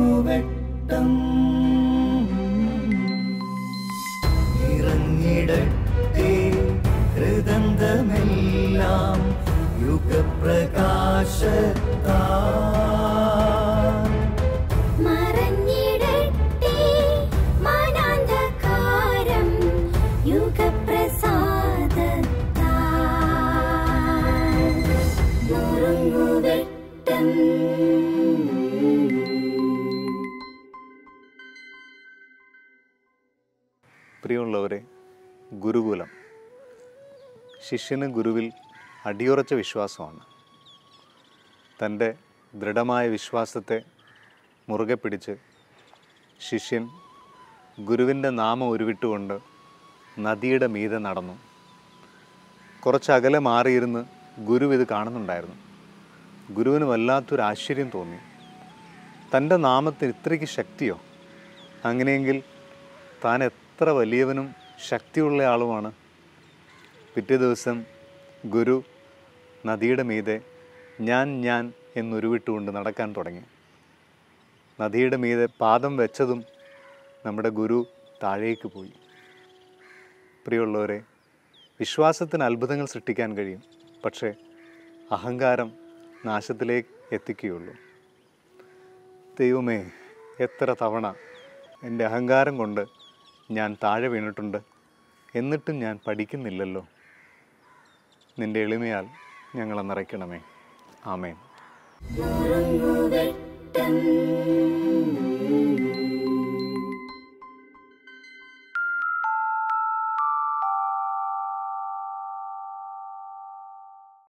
നുറുങ്ങുവെട്ടം ഇറങ്ങിടട്ടെ ഹൃദന്തമെല്ലാം യുഗപ്രകാശത്താ പ്രിയമുള്ളവരെ ഗുരുകുലം. ശിഷ്യന് ഗുരുവിൽ അടിയുറച്ച വിശ്വാസമാണ്. തന്റെ ദൃഢമായ വിശ്വാസത്തെ മുറുകെ പിടിച്ച് ശിഷ്യൻ ഗുരുവിന്റെ നാമം ഉരുവിട്ടുകൊണ്ട് നദിയുടെ മീതെ നടന്നു. കുറച്ചകലെ മാറിയിരുന്ന് ഗുരു ഇത് കാണുന്നുണ്ടായിരുന്നു. ഗുരുവിന് വല്ലാത്തൊരു ആശ്ചര്യം തോന്നി. തന്റെ നാമത്തിന് ഇത്രയ്ക്ക് ശക്തിയോ? അങ്ങനെയെങ്കിൽ താൻ എത്ര വലിയവനും ശക്തിയുള്ള ആളുമാണ്. പിറ്റേ ദിവസം ഗുരു നദിയുടെ മീതെ ഞാൻ ഞാൻ എന്നുരുവിട്ടുകൊണ്ട് നടക്കാൻ തുടങ്ങി. നദിയുടെ മീതെ പാദം വെച്ചതും നമ്മുടെ ഗുരു താഴേക്ക് പോയി. പ്രിയമുള്ളവരെ വിശ്വാസത്തിന് അത്ഭുതങ്ങൾ സൃഷ്ടിക്കാൻ കഴിയും പക്ഷേ അഹങ്കാരം നാശത്തിലേക്ക് എത്തിക്കുകയുള്ളൂ. ദൈവമേ എത്ര തവണ എന്റെ അഹങ്കാരം കൊണ്ട് ഞാൻ താഴെ വീണിട്ടുണ്ട്. എന്നിട്ടും ഞാൻ പഠിക്കുന്നില്ലല്ലോ. നിന്റെ എളിമയാൽ ഞങ്ങളെ നിറയ്ക്കണമേ. ആമേൻ.